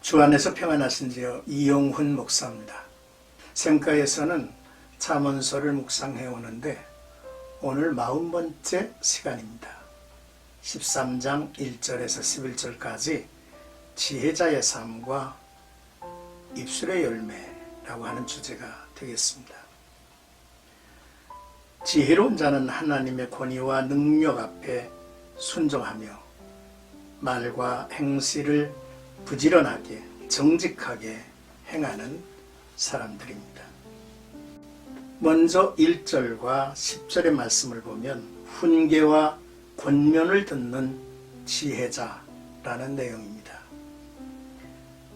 주 안에서 평안하신지요 이용훈 목사입니다. 생가에서는 자문서를 묵상해 오는데 오늘 마흔 번째 시간입니다. 13장 1절에서 11절까지 지혜자의 삶과 입술의 열매라고 하는 주제가 되겠습니다. 지혜로운 자는 하나님의 권위와 능력 앞에 순종하며 말과 행실을 부지런하게 정직하게 행하는 사람들입니다. 먼저 1절과 10절의 말씀을 보면 훈계와 권면을 듣는 지혜자라는 내용입니다.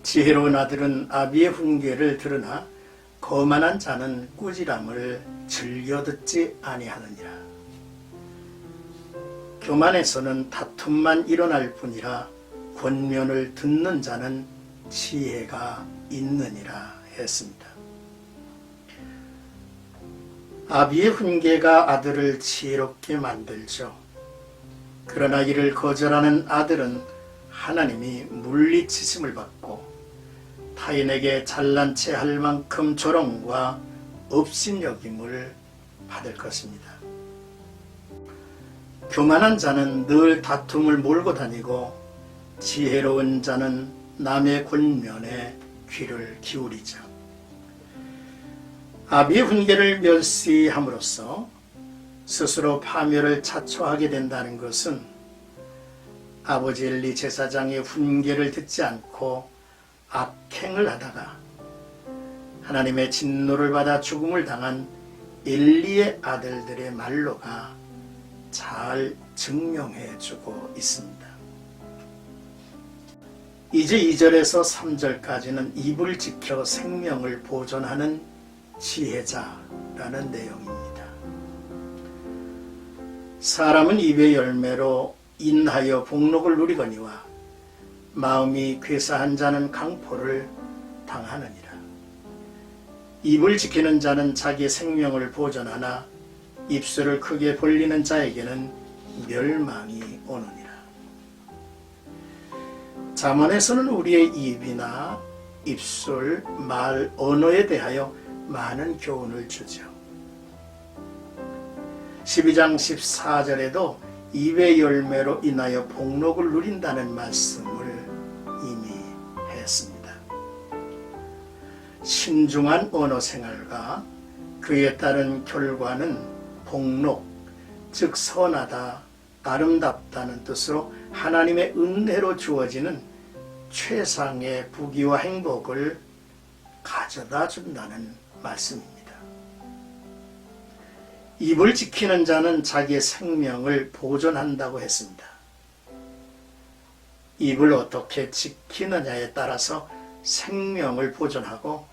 지혜로운 아들은 아비의 훈계를 들으나 거만한 자는 꾸지람을 즐겨 듣지 아니하느니라. 교만에서는 다툼만 일어날 뿐이라 권면을 듣는 자는 지혜가 있느니라 했습니다. 아비의 훈계가 아들을 지혜롭게 만들죠. 그러나 이를 거절하는 아들은 하나님이 물리치심을 받고 타인에게 잘난 체 할 만큼 조롱과 업신여김을 받을 것입니다. 교만한 자는 늘 다툼을 몰고 다니고 지혜로운 자는 남의 권면에 귀를 기울이죠. 아비의 훈계를 멸시함으로써 스스로 파멸을 자초하게 된다는 것은 아버지 엘리 제사장의 훈계를 듣지 않고 악행을 하다가 하나님의 진노를 받아 죽음을 당한 엘리의 아들들의 말로가 잘 증명해 주고 있습니다. 이제 2절에서 3절까지는 입을 지켜 생명을 보존하는 지혜자라는 내용입니다. 사람은 입의 열매로 인하여 복록을 누리거니와 마음이 괴사한 자는 강포를 당하느니라. 입을 지키는 자는 자기 생명을 보존하나 입술을 크게 벌리는 자에게는 멸망이 오느니라. 자문에서는 우리의 입이나 입술, 말, 언어에 대하여 많은 교훈을 주죠. 12장 14절에도 입의 열매로 인하여 복록을 누린다는 말씀을 이미 했습니다. 신중한 언어 생활과 그에 따른 결과는 복록, 즉 선하다, 아름답다는 뜻으로 하나님의 은혜로 주어지는 최상의 부귀와 행복을 가져다 준다는 말씀입니다. 입을 지키는 자는 자기의 생명을 보존한다고 했습니다. 입을 어떻게 지키느냐에 따라서 생명을 보존하고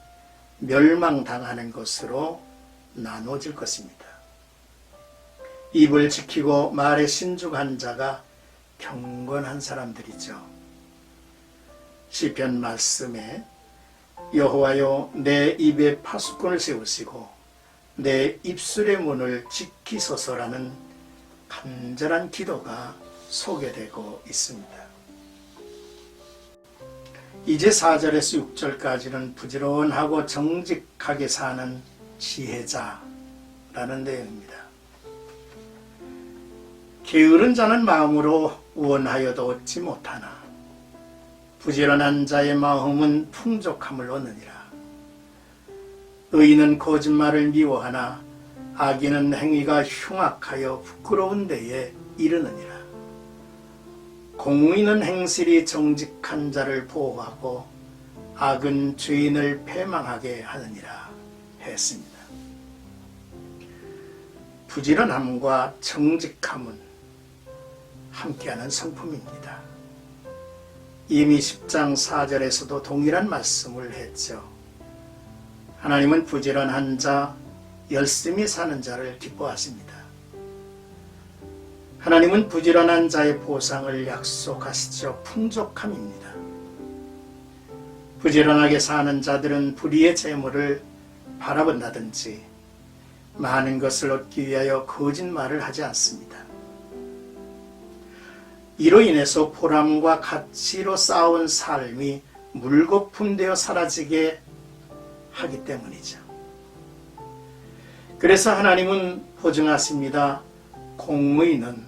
멸망당하는 것으로 나눠질 것입니다. 입을 지키고 말에 신중한 자가 경건한 사람들이죠. 시편 말씀에 여호와여 내 입에 파수꾼을 세우시고 내 입술의 문을 지키소서라는 간절한 기도가 소개되고 있습니다. 이제 4절에서 6절까지는 부지런하고 정직하게 사는 지혜자라는 내용입니다. 게으른 자는 마음으로 원하여도 얻지 못하나 부지런한 자의 마음은 풍족함을 얻느니라. 의인은 거짓말을 미워하나 악인은 행위가 흉악하여 부끄러운 데에 이르느니라. 공의는 행실이 정직한 자를 보호하고 악은 죄인을 패망하게 하느니라 했습니다. 부지런함과 정직함은 함께하는 성품입니다. 이미 10장 4절에서도 동일한 말씀을 했죠. 하나님은 부지런한 자, 열심히 사는 자를 기뻐하십니다. 하나님은 부지런한 자의 보상을 약속하시죠. 풍족함입니다. 부지런하게 사는 자들은 불의의 재물을 바라본다든지 많은 것을 얻기 위하여 거짓말을 하지 않습니다. 이로 인해서 보람과 가치로 쌓아온 삶이 물거품 되어 사라지게 하기 때문이죠. 그래서 하나님은 보증하십니다. 공의는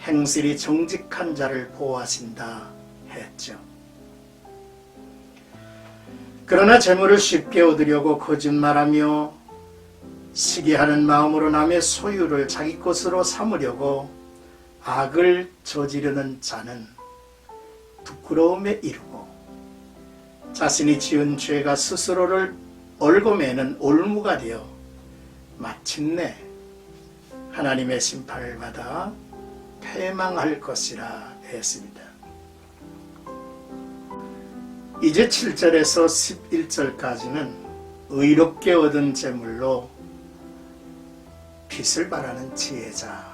행실이 정직한 자를 보호하신다 했죠. 그러나 재물을 쉽게 얻으려고 거짓말하며 시기하는 마음으로 남의 소유를 자기 것으로 삼으려고 악을 저지르는 자는 부끄러움에 이르고 자신이 지은 죄가 스스로를 얽어매는 올무가 되어 마침내 하나님의 심판을 받아 패망할 것이라 했습니다. 이제 7절에서 11절까지는 의롭게 얻은 재물로 빚을 바라는 지혜자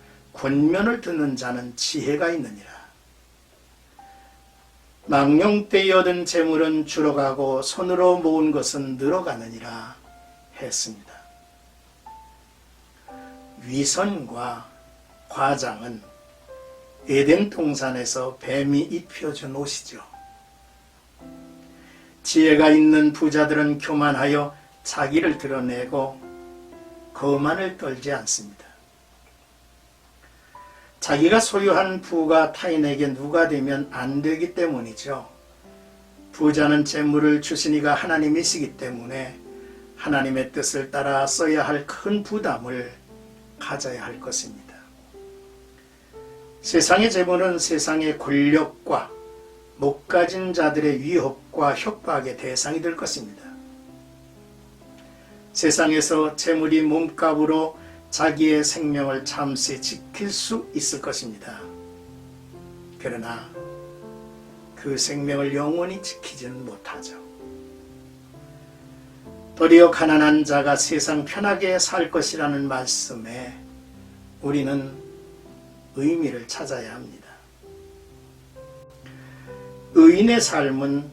권면을 듣는 자는 지혜가 있느니라. 망령 때에 얻은 재물은 줄어가고 손으로 모은 것은 늘어가느니라 했습니다. 위선과 과장은 에덴 동산에서 뱀이 입혀준 옷이죠. 지혜가 있는 부자들은 교만하여 자기를 드러내고 거만을 떨지 않습니다. 자기가 소유한 부가 타인에게 누가 되면 안 되기 때문이죠. 부자는 재물을 주시니가 하나님이시기 때문에 하나님의 뜻을 따라 써야 할 큰 부담을 가져야 할 것입니다. 세상의 재물은 세상의 권력과 못 가진 자들의 위협과 협박의 대상이 될 것입니다. 세상에서 재물이 몸값으로 자기의 생명을 잠시 지킬 수 있을 것입니다. 그러나 그 생명을 영원히 지키지는 못하죠. 도리어 가난한 자가 세상 편하게 살 것이라는 말씀에 우리는 의미를 찾아야 합니다. 의인의 삶은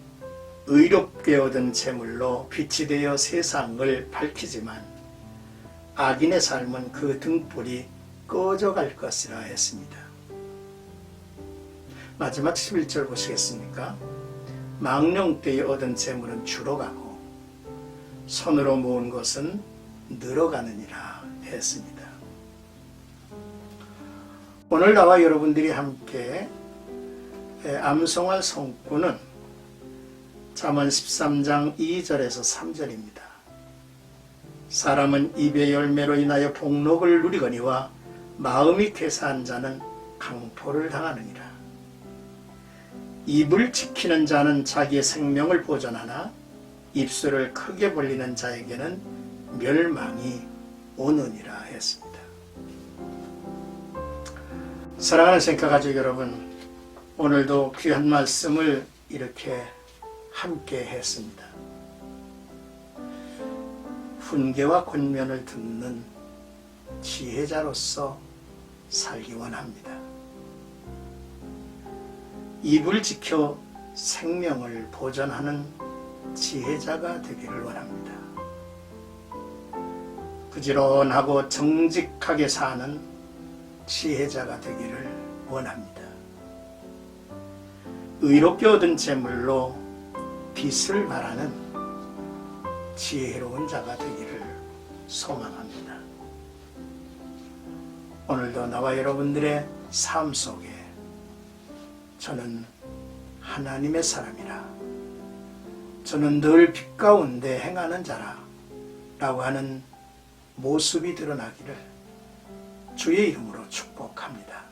의롭게 얻은 재물로 빛이 되어 세상을 밝히지만 악인의 삶은 그 등불이 꺼져갈 것이라 했습니다. 마지막 11절 보시겠습니까? 망령 때에 얻은 재물은 줄어가고 손으로 모은 것은 늘어가느니라 했습니다. 오늘 나와 여러분들이 함께 암송할 성구는 잠언 13장 2절에서 3절입니다. 사람은 입의 열매로 인하여 복록을 누리거니와 마음이 괴사한 자는 강포를 당하느니라. 입을 지키는 자는 자기의 생명을 보존하나 입술을 크게 벌리는 자에게는 멸망이 오느니라 했습니다. 사랑하는 생각 가족 여러분, 오늘도 귀한 말씀을 이렇게 함께 했습니다. 훈계와 권면을 듣는 지혜자로서 살기 원합니다. 입을 지켜 생명을 보존하는 지혜자가 되기를 원합니다. 부지런하고 정직하게 사는 지혜자가 되기를 원합니다. 의롭게 얻은 재물로 빛을 말하는 지혜로운 자가 되기를 소망합니다. 오늘도 나와 여러분들의 삶 속에 저는 하나님의 사람이라 저는 늘 빛 가운데 행하는 자라 라고 하는 모습이 드러나기를 주의 이름으로 축복합니다.